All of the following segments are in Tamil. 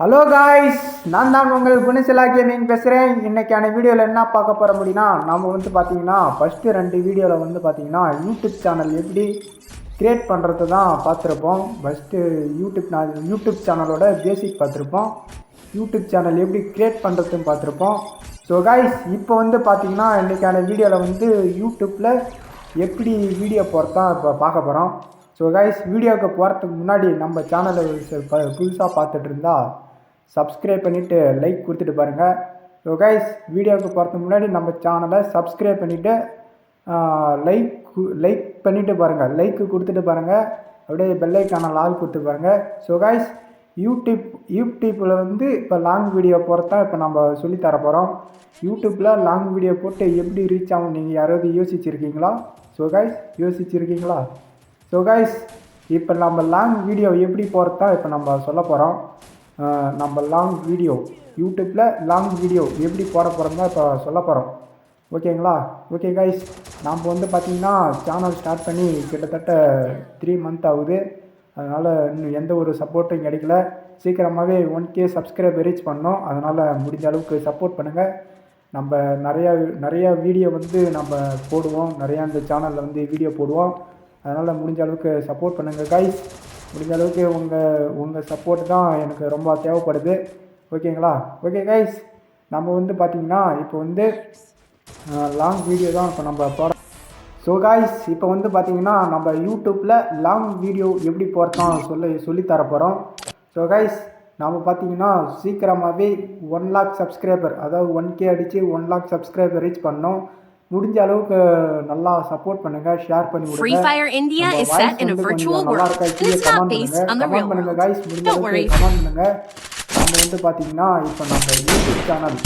ஹலோ காய்ஸ் நான் தான் உங்கள் குணசிலா கேமிங் பேசுகிறேன் இன்றைக்கான வீடியோவில் என்ன பார்க்க போகிற முடியும்னா நம்ம வந்து பார்த்தீங்கன்னா ஃபஸ்ட்டு ரெண்டு வீடியோவில் வந்து பார்த்தீங்கன்னா யூடியூப் சேனல் எப்படி க்ரியேட் பண்ணுறது தான் பார்த்துருப்போம். ஃபஸ்ட்டு யூடியூப் நான் யூடியூப் சேனலோட பேசிக் பார்த்துருப்போம். யூடியூப் சேனல் எப்படி க்ரியேட் பண்ணுறதுன்னு பார்த்துருப்போம். ஸோ காய்ஸ் இப்போ வந்து பார்த்தீங்கன்னா இன்றைக்கான வீடியோவில் வந்து யூடியூப்பில் எப்படி வீடியோ போகிறதா இப்போ பார்க்க போகிறோம் ஸோ கைஸ் வீடியோவுக்கு போகிறதுக்கு முன்னாடி நம்ம சேனலை புதுசாக பார்த்துட்டு இருந்தால் சப்ஸ்கிரைப் பண்ணிவிட்டு லைக் கொடுத்துட்டு பாருங்கள் ஸோ கைஸ் வீடியோவுக்கு போகிறதுக்கு முன்னாடி நம்ம சேனலை சப்ஸ்கிரைப் பண்ணிவிட்டு லைக் லைக் பண்ணிவிட்டு பாருங்கள் லைக்கு கொடுத்துட்டு பாருங்கள் அப்படியே பெல்லைக்கான லால் கொடுத்து பாருங்கள் ஸோ கைஸ் யூடியூப் யூடியூப்பில் வந்து இப்போ லாங் வீடியோ போகிறதா இப்போ நம்ம சொல்லித்தர போகிறோம் யூடியூப்பில் லாங் வீடியோ போட்டு எப்படி ரீச் ஆகும் நீங்கள் யாராவது யோசிச்சிருக்கீங்களா? ஸோ கைஸ் யோசிச்சிருக்கீங்களா? ஸோ கைஸ் இப்போ நம்ம லாங் வீடியோ எப்படி போகிறதா இப்போ நம்ம சொல்ல போகிறோம் நம்ம லாங் வீடியோ யூடியூப்பில் லாங் வீடியோ எப்படி போட போகிறோம் தான் இப்போ சொல்ல போகிறோம் ஓகேங்களா ஓகே கைஸ் நாம் வந்து பார்த்திங்கன்னா சேனல் ஸ்டார்ட் பண்ணி கிட்டத்தட்ட த்ரீ மந்த் ஆகுது. அதனால் இன்னும் எந்த ஒரு சப்போர்ட்டும் கிடைக்கல. சீக்கிரமாகவே ஒன் கே சப்ஸ்கிரைப் ரீச் பண்ணோம். அதனால் முடிஞ்ச அளவுக்கு சப்போர்ட் பண்ணுங்கள் நம்ம நிறையா நிறையா வீடியோ வந்து நம்ம போடுவோம். நிறையா இந்த சேனலில் வந்து வீடியோ போடுவோம். அதனால் முடிஞ்ச அளவுக்கு சப்போர்ட் பண்ணுங்கள் கைஸ் முடிஞ்ச அளவுக்கு உங்கள் உங்கள் சப்போர்ட் தான் எனக்கு ரொம்ப தேவைப்படுது. ஓகேங்களா? ஓகே கைஸ் நம்ம வந்து பார்த்திங்கன்னா இப்போ வந்து லாங் வீடியோ தான் இப்போ நம்ம போட ஸோ காய்ஸ் இப்போ வந்து பார்த்தீங்கன்னா நம்ம யூடியூப்பில் லாங் வீடியோ எப்படி போகிறதான் சொல்லி சொல்லித்தர போகிறோம் ஸோ காய்ஸ் நம்ம பார்த்தீங்கன்னா சீக்கிரமாகவே ஒன் லாக் சப்ஸ்கிரைபர் அதாவது ஒன் கே அடித்து ஒன் லாக் சப்ஸ்கிரைபர் ரீச் பண்ணோம். முடிஞ்ச அளவுக்கு நல்லா சப்போர்ட் பண்ணுங்க ஷேர் பண்ணி விடுங்க. Free Fire India is set in a virtual world, கீழே it's not based on the real world. Don't worry. அளவுக்கு கமெண்ட் பண்ணுங்க. நம்ம வந்து பார்த்தீங்கன்னா இப்போ நம்ம யூடியூப் சேனல்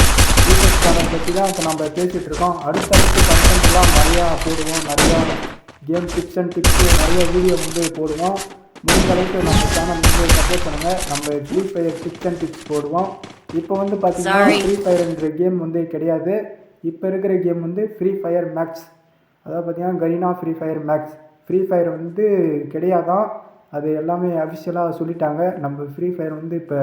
யூடியூப் சேனல் பற்றி தான் இப்போ நம்ம பேசிகிட்டு இருக்கோம். அடுத்தடுத்து கண்டென்ட்லாம் நிறையா போடுவோம். நிறையா கேம் டிப்ஸ் அண்ட் டிப்ஸ் நிறைய வீடியோ வந்து போடுவோம். முடிஞ்ச அளவுக்கு நம்ம சேனல் வந்து சப்போர்ட் பண்ணுங்கள் நம்ம Free Fire tips and tips போடுவோம். இப்போ வந்து பார்த்தீங்கன்னா. ஃப்ரீ ஃபயர்ன்ற கேம் வந்து கிடையாது. இப்போ இருக்கிற கேம் வந்து ஃப்ரீ ஃபயர் மேக்ஸ் அதாவது பார்த்தீங்கன்னா Garena Free Fire Max Free Fire வந்து கிடையாதான். அது எல்லாமே அஃபிஷியலாக சொல்லிட்டாங்க. நம்ம ஃப்ரீ ஃபயர் வந்து இப்போ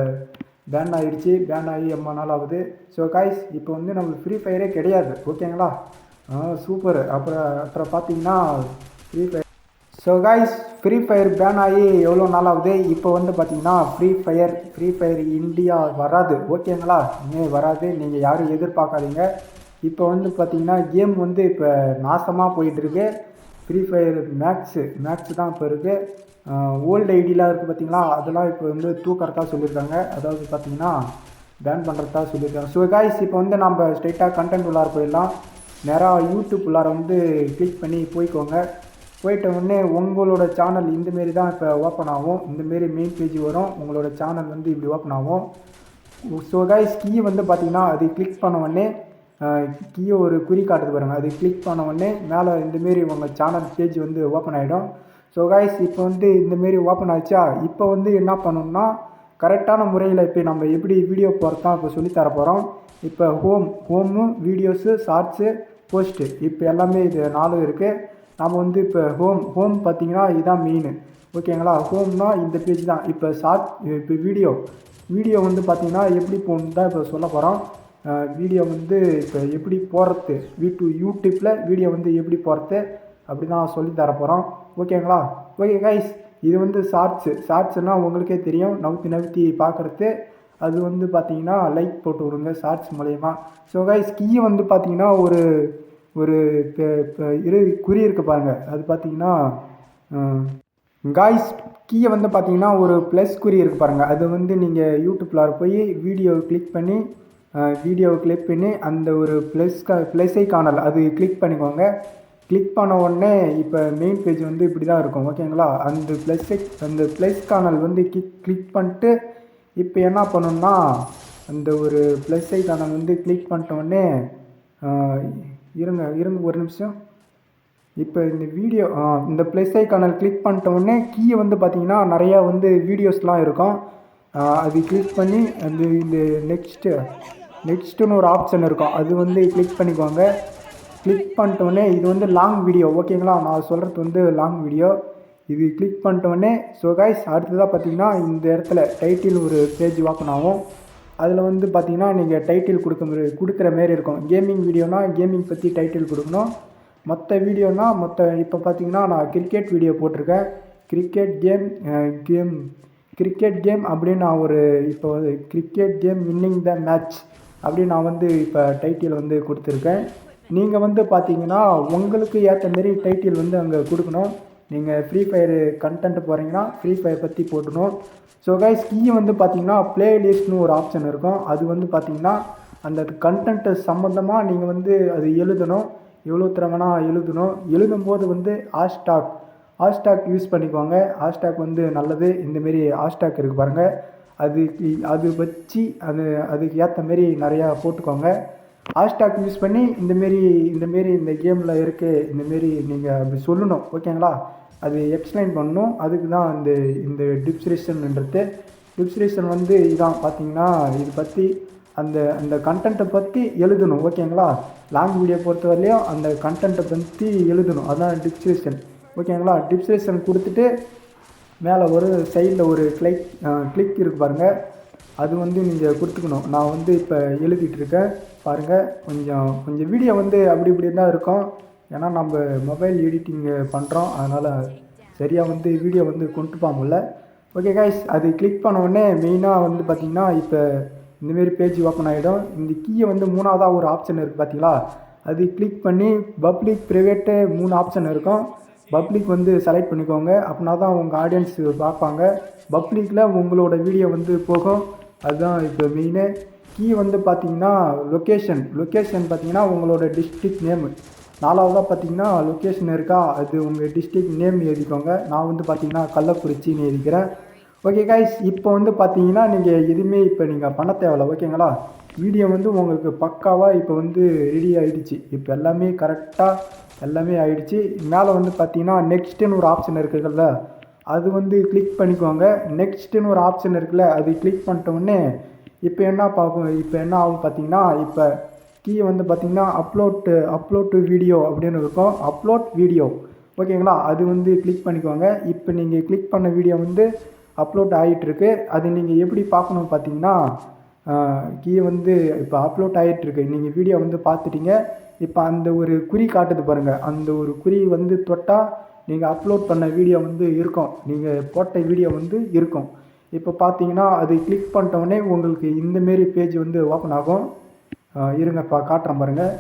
பேன் ஆகிடுச்சு பேன் ஆகி எம்மா நாள் ஆகுது. ஸோ காய்ஸ் இப்போ வந்து நம்ம ஃப்ரீ ஃபயரே கிடையாது. ஓகேங்களா சூப்பர் அப்புறம் அப்புறம் பார்த்தீங்கன்னா Free Fire so guys Free Fire ban ஆகி எவ்வளோ நாள் ஆகுது? இப்போ வந்து பார்த்தீங்கன்னா Free Fire Free Fire India வராது. ஓகேங்களா இனிமேல் வராது. நீங்கள் யாரும் எதிர்பார்க்காதீங்க. இப்போ வந்து பார்த்தீங்கன்னா கேம் வந்து இப்போ நாசமாக போயிட்டுருக்கு. ஃப்ரீ ஃபயர் மேக்ஸு மேக்ஸ் தான் இப்போ இருக்குது ஓல்டு ஐடியெலாம் இருக்குது பார்த்தீங்களா அதெல்லாம் இப்போ வந்து தூக்கறதா சொல்லியிருக்காங்க. அதாவது பார்த்தீங்கன்னா பேன் பண்ணுறதா சொல்லியிருக்காங்க. ஸோ காய்ஸ் இப்போ வந்து நம்ம ஸ்ட்ரைட்டாக கண்டென்ட் உள்ளார போயிடலாம். நேராக யூடியூப் உள்ளார வந்து கிளிக் பண்ணி போய்க்கோங்க. போயிட்ட உடனே உங்களோட சேனல் இந்தமாரி தான் இப்போ ஓப்பன் ஆகும். இந்தமாரி மெயின் பேஜ் வரும். உங்களோட சேனல் வந்து இப்படி ஓப்பன் ஆகும். ஸோ கைஸ் கீ வந்து பார்த்தீங்கன்னா அது கிளிக் பண்ண உடனே கீயோ ஒரு குறி காட்டுது பாருங்கள் அது கிளிக் பண்ண உடனே மேலே இந்தமாரி உங்கள் சேனல் பேஜ் வந்து ஓப்பன் ஆகிடும் ஸோ காய்ஸ் இப்போ வந்து இந்தமாரி ஓப்பன் ஆச்சா இப்போ வந்து என்ன பண்ணணும்னா கரெக்டான முறையில் இப்போ நம்ம எப்படி வீடியோ போகிறதான் இப்போ சொல்லித்தர போகிறோம் இப்போ home home videos shorts post இப்போ எல்லாமே இது நாலும் இருக்குது நம்ம வந்து இப்போ ஹோம் ஹோம் பார்த்தீங்கன்னா இதுதான் மெயின் ஓகேங்களா? ஹோம்னா இந்த பேஜ் தான். இப்போ ஷார்ட் இப்போ வீடியோ வீடியோ வந்து பார்த்தீங்கன்னா எப்படி போகணுன்னு தான் இப்போ சொல்ல போகிறோம் வீடியோ வந்து இப்போ எப்படி போடுறது வீட்டு யூடியூப்பில் வீடியோ வந்து எப்படி போடுறது அப்படி தான் சொல்லி தர போகிறோம் ஓகேங்களா ஓகே கைஸ் இது வந்து ஷார்ட்ஸு ஷார்ட்ஸ்னால் உங்களுக்கே தெரியும். நவுத்தி நவுத்தி பார்க்குறது அது வந்து பார்த்தீங்கன்னா லைக் போட்டு விடுங்க ஷார்ட்ஸ் மூலயமா. ஸோ கைஸ் கீ வந்து பார்த்தீங்கன்னா ஒரு ஒரு பெ- இரு குறி இருக்குது பாருங்கள் அது பார்த்தீங்கன்னா காய்ஸ் கீயை வந்து பார்த்தீங்கன்னா ஒரு ப்ளஸ் குறி இருக்குது பாருங்கள் அது வந்து நீங்கள் யூடியூப்பில் போய் வீடியோ கிளிக் பண்ணி வீடியோவை கிளிக் பண்ணி அந்த ஒரு ப்ளஸ் ப்ளஸ்ஸை காணல். அது கிளிக் பண்ணிக்கோங்க. கிளிக் பண்ண உடனே இப்போ மெயின் பேஜ் வந்து இப்படி தான் இருக்கும் ஓகேங்களா அந்த ப்ளஸ்ஸை அந்த ப்ளஸ் காணல் வந்து கிளிக் கிளிக் பண்ணிட்டு இப்போ என்ன பண்ணணும்னா அந்த ஒரு ப்ளஸ் ஐக்கானை வந்து கிளிக் பண்ணிட்ட உடனே இருங்க இருங்க ஒரு நிமிஷம். இப்போ இந்த வீடியோ இந்த ப்ளஸ் ஐக்கானல் கிளிக் பண்ணிட்ட உடனே கீயை வந்து பார்த்தீங்கன்னா நிறையா வந்து வீடியோஸ்லாம் இருக்கும். அது கிளிக் பண்ணி அந்த இந்த நெக்ஸ்ட்டு நெக்ஸ்ட்டுன்னு ஒரு ஆப்ஷன் இருக்கும். அது வந்து கிளிக் பண்ணிக்கோங்க. கிளிக் பண்ணிட்டோடனே இது வந்து லாங் வீடியோ ஓகேங்களா நான் சொல்கிறது வந்து லாங் வீடியோ இது கிளிக் பண்ணிட்டோடனே ஸோ கைஸ் அடுத்ததாக பார்த்தீங்கன்னா இந்த இடத்துல டைட்டில் ஒரு பேஜ் ஓப்பன் ஆகும். அதில் வந்து பார்த்தீங்கன்னா நீங்கள் டைட்டில் கொடுக்க கொடுக்குற மாரி இருக்கும். கேமிங் வீடியோனா கேமிங் பற்றி டைட்டில் கொடுக்கணும். மற்ற வீடியோனா மற்ற இப்போ பார்த்தீங்கன்னா நான் கிரிக்கெட் வீடியோ போட்டிருக்கேன். Cricket game game cricket game அப்படின்னு நான் ஒரு இப்போ cricket game winning the match அப்படின்னு நான் வந்து இப்போ டைட்டில் வந்து கொடுத்துருக்கேன். நீங்கள் வந்து பார்த்தீங்கன்னா உங்களுக்கு ஏற்ற மாரி டைட்டில் வந்து அங்கே கொடுக்கணும். நீங்கள் ஃப்ரீ ஃபயர் கண்டென்ட் போகிறீங்கன்னா ஃப்ரீ ஃபயர் பற்றி போட்டணும் ஸோ கைஸ் கீ வந்து பார்த்தீங்கன்னா பிளேலிஸ்ட்னு ஒரு ஆப்ஷன் இருக்கும். அது வந்து பார்த்தீங்கன்னா அந்த கண்டென்ட்டு சம்மந்தமாக நீங்கள் வந்து அது எழுதணும். எவ்வளோ திறமனா எழுதணும். எழுதும்போது வந்து ஹாஷ்டாக் ஹாஷ்டாக் யூஸ் பண்ணிக்கோங்க. ஹாஷ்டாக் வந்து நல்லது. இந்தமாரி ஹாஷ்டாக் இருக்குது பாருங்கள் அது அது வச்சு அது அதுக்கு ஏற்ற மாரி நிறையா போட்டுக்கோங்க. ஹாஷ்டாக் யூஸ் பண்ணி இந்தமாரி இந்தமாரி இந்த கேமில் இருக்குது இந்தமாரி நீங்கள் அப்படி சொல்லணும் ஓகேங்களா அது எக்ஸ்பிளைன் பண்ணணும். அதுக்கு தான் இந்த இந்த டிஸ்கிரிப்ஷன்ன்றது டிஸ்கிரிப்ஷன் வந்து இதான் பார்த்தீங்கன்னா இது பற்றி அந்த அந்த கண்டென்ட்டை பற்றி எழுதணும் ஓகேங்களா லாங் வீடியோ பொறுத்த வரையிலையும் அந்த கண்டென்ட்டை பற்றி எழுதணும். அதுதான் டிஸ்கிரிப்ஷன் ஓகேங்களா டிஸ்கிரிப்ஷன் கொடுத்துட்டு மேலே ஒரு சைடில் ஒரு கிளிக் கிளிக் இருக்கு பாருங்கள் அது வந்து நீங்கள் கொடுத்துக்கணும். நான் வந்து இப்போ எழுதிட்டு இருக்கேன். பாருங்கள் கொஞ்சம் கொஞ்சம் வீடியோ வந்து அப்படி இப்படி தான் இருக்கும். ஏன்னா நம்ம மொபைல் எடிட்டிங்கு பண்ணுறோம் அதனால் சரியாக வந்து வீடியோ வந்து கொண்டு போக ஓகே கைஸ் அது கிளிக் பண்ண உடனே மெயினாக வந்து பார்த்திங்கன்னா இப்போ இந்தமாரி பேஜ் ஓப்பன் ஆகிடும் இந்த கீயை வந்து மூணாவதாக ஒரு ஆப்ஷன் இருக்குது பார்த்தீங்களா அது கிளிக் பண்ணி பப்ளிக் ப்ரைவேட்டு மூணு ஆப்ஷன் இருக்கும். பப்ளிக் வந்து செலக்ட் பண்ணிக்கோங்க. அப்படின்னா தான் உங்கள் ஆடியன்ஸ் பார்ப்பாங்க. பப்ளிக்கில் உங்களோட வீடியோ வந்து போகும். அதுதான் இப்போ மெயினு கீ வந்து பார்த்தீங்கன்னா லொக்கேஷன் லொக்கேஷன் பார்த்தீங்கன்னா உங்களோட டிஸ்ட்ரிக்ட் நேமு நாலாவதாக பார்த்தீங்கன்னா லொக்கேஷன் இருக்கா? அது உங்கள் டிஸ்ட்ரிக்ட் நேம் எழுதிக்கோங்க. நான் வந்து பார்த்தீங்கன்னா கள்ளக்குறிச்சின்னு எழுதிக்கிறேன். ஓகே கைஸ் இப்போ வந்து பார்த்தீங்கன்னா நீங்கள் எதுவுமே இப்போ நீங்கள் பண்ண தேவையில்ல. ஓகேங்களா வீடியோ வந்து உங்களுக்கு பக்காவாக இப்போ வந்து ரெடி ஆகிடுச்சு இப்போ எல்லாமே கரெக்டாக எல்லாமே ஆயிடுச்சு. மேலே வந்து பார்த்தீங்கன்னா நெக்ஸ்ட்டுன்னு ஒரு ஆப்ஷன் இருக்குதுல்ல அது வந்து கிளிக் பண்ணிக்கோங்க. நெக்ஸ்ட்டுன்னு ஒரு ஆப்ஷன் இருக்குல்ல அது கிளிக் பண்ணிட்டோடனே இப்போ என்ன பார்க்கும் இப்போ என்ன ஆகும் பார்த்தீங்கன்னா இப்போ கீ வந்து பார்த்திங்கன்னா அப்லோட் அப்லோட் டு வீடியோ அப்படின்னு இருக்கும். அப்லோட் வீடியோ ஓகேங்களா அது வந்து கிளிக் பண்ணிக்கோங்க. இப்போ நீங்கள் கிளிக் பண்ண வீடியோ வந்து அப்லோட் ஆகிட்டுருக்கு அது நீங்கள் எப்படி பார்க்கணும் பார்த்தீங்கன்னா கீ வந்து இப்போ அப்லோட் ஆகிட்டுருக்கு நீங்கள் வீடியோ வந்து பார்த்துட்டீங்க இப்போ அந்த ஒரு குறி காட்டுது பாருங்கள் அந்த ஒரு குறி வந்து தொட்டால் நீங்கள் அப்லோட் பண்ண வீடியோ வந்து இருக்கும். நீங்கள் போட்ட வீடியோ வந்து இருக்கும். இப்போ பார்த்தீங்கன்னா அது கிளிக் பண்ணிட்டோடனே உங்களுக்கு இந்தமாரி பேஜ் வந்து ஓப்பன் ஆகும். இருங்க இருங்கப்பா காட்டுறேன் பாருங்கள்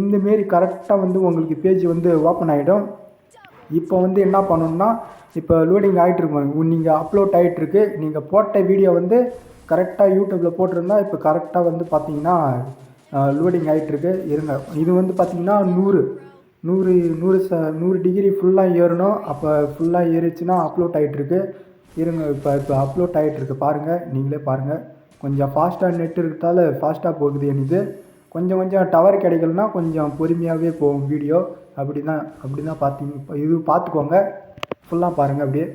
இந்தமாரி கரெக்டாக வந்து உங்களுக்கு பேஜ் வந்து ஓப்பன் ஆகிடும் இப்போ வந்து என்ன பண்ணணும்னா இப்போ லோடிங் ஆகிட்டுருக்கு நீங்கள் அப்லோட் ஆகிட்டுருக்கு நீங்கள் போட்ட வீடியோ வந்து கரெக்டாக யூடியூப்பில் போட்டிருந்தா இப்போ கரெக்டாக வந்து பார்த்தீங்கன்னா லோடிங் ஆகிட்டுருக்கு இருங்க. இது வந்து பார்த்தீங்கன்னா நூறு. நூறு நூறு ச நூறு டிகிரி ஃபுல்லாக ஏறணும். அப்போ ஃபுல்லாக ஏறிச்சுன்னா அப்லோட் ஆகிட்டுருக்கு இருங்க. இப்போ இப்போ அப்லோட் ஆகிட்டுருக்கு பாருங்கள் நீங்களே பாருங்கள் கொஞ்சம் ஃபாஸ்ட்டாக நெட் இருக்கிறதால ஃபாஸ்ட்டாக போகுது எனக்கு கொஞ்சம் கொஞ்சம் டவர் கிடைக்கலனா கொஞ்சம் பொறுமையாகவே போகும் வீடியோ. அப்படி தான் அப்படி தான் பார்த்தீங்க இது பார்த்துக்கோங்க ஃபுல்லாக பாருங்கள் அப்படியே.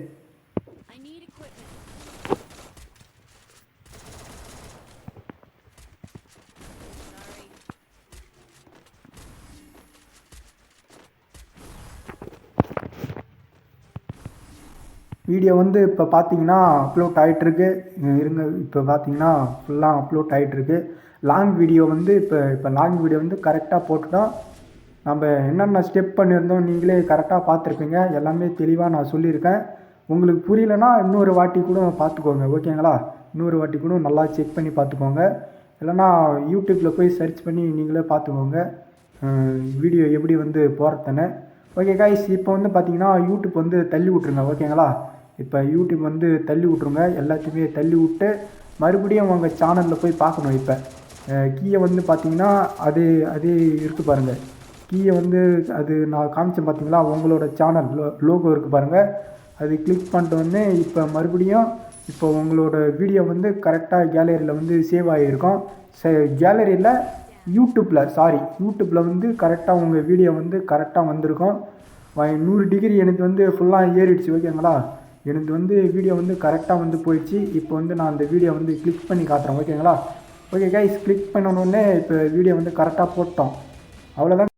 வீடியோ வந்து இப்போ பார்த்தீங்கன்னா அப்லோட் ஆகிட்டுருக்கு இருங்க இப்போ பார்த்தீங்கன்னா ஃபுல்லாக அப்லோட் ஆகிட்டுருக்கு லாங் வீடியோ வந்து இப்போ இப்போ லாங் வீடியோ வந்து கரெக்டாக போட்டுட்டோம் நம்ம என்னென்ன ஸ்டெப் பண்ணியிருந்தோம் நீங்களே கரெக்டாக பார்த்துருப்பீங்க. எல்லாமே தெளிவாக நான் சொல்லியிருக்கேன். உங்களுக்கு புரியலனா இன்னொரு வாட்டி கூட பார்த்துக்கோங்க ஓகேங்களா? இன்னொரு வாட்டி கூட நல்லா செக் பண்ணி பார்த்துக்கோங்க. இல்லைனா யூடியூப்பில் போய் சர்ச் பண்ணி நீங்களே பார்த்துக்கோங்க. வீடியோ எப்படி வந்து போகிறதுன்னு ஓகே காய்ஸ் இப்போ வந்து பார்த்தீங்கன்னா யூடியூப் வந்து தள்ளி விட்ருங்க ஓகேங்களா? இப்போ யூடியூப் வந்து தள்ளி விட்ருங்க எல்லாத்தையுமே தள்ளி விட்டு மறுபடியும் அவங்க சேனலில் போய் பார்க்கணும் இப்போ. கீயை வந்து பார்த்தீங்கன்னா அது அது இருக்குது பாருங்கள் கீயை வந்து அது நான் காமிச்சேன் பார்த்தீங்களா? உங்களோட சேனல் லோ லோகோ இருக்குது பாருங்கள் அது கிளிக் பண்ணிட்டு வந்து இப்போ மறுபடியும் இப்போ உங்களோட வீடியோ வந்து கரெக்டாக கேலரியில் வந்து சேவ் ஆகியிருக்கும். கேலரியில் யூடியூப்பில் சாரி யூடியூப்பில் வந்து கரெக்டாக உங்கள் வீடியோ வந்து கரெக்டாக வந்திருக்கும். நூறு டிகிரி எனக்கு வந்து ஃபுல்லாக ஏறிடுச்சு ஓகேங்களா எனக்கு வந்து வீடியோ வந்து கரெக்டாக வந்து போயிடுச்சு. இப்போ வந்து நான் அந்த வீடியோ வந்து கிளிக் பண்ணி காட்டுறேன். ஓகேங்களா ஓகே கைஸ் கிளிக் பண்ணணுன்னே இப்போ வீடியோ வந்து கரெக்டாக போட்டோம். அவ்வளோதான்